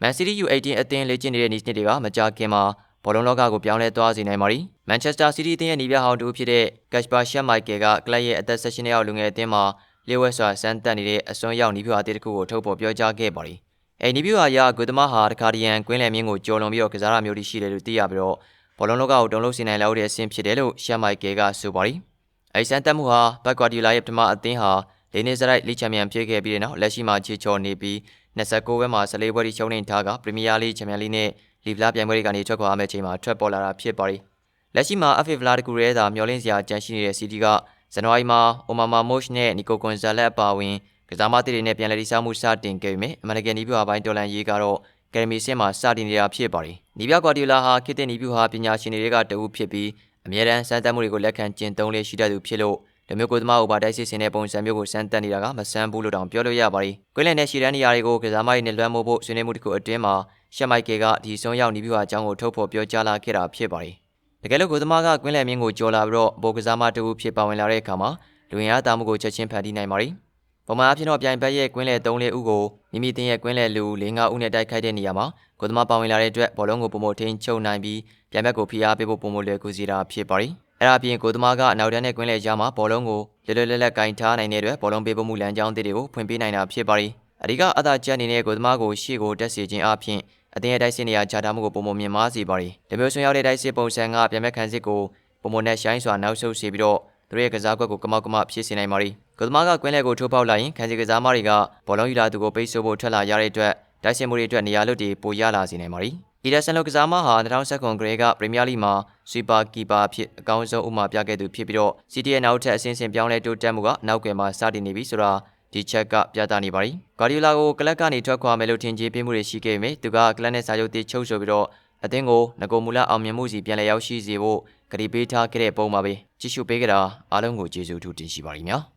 မန်စီးတီး U18 အသင်းလေ့ကျင့်နေတဲ့နေ့နှစ်တွေကမကြာခင်မှာဘောလုံးလောကကိုပြောင်းလဲသွားစေနိုင်ပါသည်မန်ချက်စတာစီးတီးအသင်းရဲ့နီးပြဟောင်းတူဖြစ်တဲ့ကက်စပါရှက်မိုက်ကယ်ကကလပ်ရဲ့အသက်16နှစ်အောက်လူငယ်အသင်းမှာလျှို့ဝှက်စွာစမ်းသပ်နေတဲ့အစွန်းရောက်နီးပြအသင်းတစ်ခုကိုထုတ်ဖော်ပြောကြားခဲ့ပါသည်အဲနီးပြအရာဂုသမားဟာတခါတရံကွင်းလယ်မြင်းကိုကျော်လွန်ပြီးတော့ကစားရမျိုးရှိတယ်လို့သိရပြီးတော့ဘောလုံးလောကကိုတုံ့လို့စေနိုင်လောက်တဲ့အဆင့်ဖြစ်တယ်လို့ရှက်မိုက်ကယ်ကဆိုပါသည်အဲစမ်းသပ်မှုဟာဘက်ကွာဒီလာရဲ့ပထမအသင်းဟာ လေးနှစ်စရိုက်လိချန်ပီယံဖြစ်ခဲ့ပြီးတဲ့နောက်လက်ရှိမှာခြေချော်နေပြီး29ပွဲမှာ14ပွဲထိရှုံးနေထားကပရီးမီးယားလိချန်ပီယံလိနဲ့လီဗလာပြိုင်ပွဲတွေကနေထွက်ခွာရမယ့်ချိန်မှာထွက်ပေါ်လာတာဖြစ်ပါတယ်။လက်ရှိမှာ FA ဗလာတကူရဲသာမျောလင်းစရာကြန့်ရှိနေတဲ့စီတီကဇန်နဝါရီမှာအိုမာမာမို့ရှ်နဲ့နီကိုကွန်ဇာလက်အပါဝင်ကစားမသစ်တွေနဲ့ပြန်လည်တည်ဆောက်မှုစတင်ခဲ့ပြီ။အမေရိကန်နီးပြပိုင်းတော်လန်ရေးကတော့ကယ်မီဆင်းမှာစတင်နေတာဖြစ်ပါတယ်။နီးပြကွာဒီလာဟာခေတ်သစ်နီးပြဟာပညာရှင်တွေကတအုပ်ဖြစ်ပြီးအမြဲတမ်းစမ်းသပ်မှုတွေကိုလက်ခံကျင့်သုံးလေးရှိတတ်သူဖြစ်လို့ လူမျိုးကိုသမားဥပါတိုက်စစ်စင်တဲ့ပုံစံမျိုးကိုစမ်းသပ်နေတာကမဆန်းဘူးလို့တောင်ပြောလို့ရပါတယ်။ကွင်းလည်နဲ့ရှီရန်နေရာတွေကိုကစားမရည်နဲ့လွှမ်းမိုးဖို့ဆွေးနွေးမှုတစ်ခုအတွင်းမှာရှက်မိုက်ကယ်ကဒီဆုံးရောက်နေပြီးပါအကြောင်းကိုထုတ်ဖော်ပြောကြားလာခဲ့တာဖြစ်ပါတယ်။တကယ်လို့ကိုသမားကကွင်းလည်မြင်းကိုကြော်လာပြီးတော့ဘောကစားမတူဖြစ်ပါဝင်လာတဲ့အခါမှာလူရင်အားတာမှုကိုချက်ချင်းဖန်တီးနိုင်ပါတယ်။ပုံမှန်အဖြစ်တော့ပြိုင်ဘက်ရဲ့ကွင်းလည်၃လေးဦးကိုမိမိတင်ရဲ့ကွင်းလည်လူ၄၅ဦးနဲ့တိုက်ခိုက်တဲ့နေရာမှာကိုသမားပါဝင်လာတဲ့အတွက်ဘောလုံးကိုပုံမထိန်ချုပ်နိုင်ပြီးပြိုင်ဘက်ကိုဖိအားပေးဖို့ပုံမလွယ်ကူစီတာဖြစ်ပါတယ်။ အဲ့ဒါအပြင်ကိုသမားကအနောက်တန်းနဲ့ကွင်းလဲကြားမှာဘောလုံးကိုလွယ်လွယ်လက်လက်ကင်ထားနိုင်တဲ့အတွက်ဘောလုံးပေးဖို့မှုလမ်းကြောင်းတွေကိုဖွင့်ပေးနိုင်တာဖြစ်ပါတယ်။အဓိကအသာချက်အနေနဲ့ကိုသမားကိုရှေ့ကိုတက်စေခြင်းအပြင်အတင်းရဲ့တိုက်စစ်နေရာခြားထားမှုကိုပုံမမြင်မာစေပါတယ်။ဒီမျိုးဆွေးရောက်တဲ့တိုက်စစ်ပုံစံကပြန်မဲ့ခံစစ်ကိုပုံမနဲ့ရှိုင်းစွာနောက်ဆုတ်စေပြီးတော့သူတို့ရဲ့ကစားကွက်ကိုကမောက်ကမဖြစ်စေနိုင်ပါတယ်။ကိုသမားကကွင်းလဲကိုထိုးပေါက်လိုက်ရင်ခံစစ်ကစားမတွေကဘောလုံးယူလာသူကိုပိတ်ဆို့ဖို့ထွက်လာရတဲ့အတွက်တိုက်စစ်မှုတွေအတွက်နေရာလွတ်တွေပိုရလာစေနိုင်ပါတယ်။အီ ဒါဆန်လိုကစားမဟာ2019ဂရေကပရီးမီးယားလိမှာစူပါကီပါဖြစ်အကောင်းဆုံးဥမာပြခဲ့သူဖြစ်ပြီးတော့စီတီရဲ့နောက်ထပ်အဆင့်ဆင့်ပြောင်းလဲတိုးတက်မှုကနောက်ကွယ်မှာစတင်နေပြီဆိုတာဒီချက်ကပြသနေပါပြီ။ဂါဒီယိုလာကိုကလပ်ကနေထွက်ခွာမယ်လို့ထင်ကြေးပေးမှုတွေရှိခဲ့ပေမဲ့သူကကလပ်နဲ့စာချုပ်တေးချုပ်ဆိုပြီးတော့အသင်းကိုငကိုမူလအောင်မြင်မှုစီပြန်လည်ရောက်ရှိစေဖို့ကတိပေးထားခဲ့တဲ့ပုံပါပဲ။ကြည့်ရှုပေးကြတာအားလုံးကိုကျေးဇူးထူးတင်ရှိပါရစေ။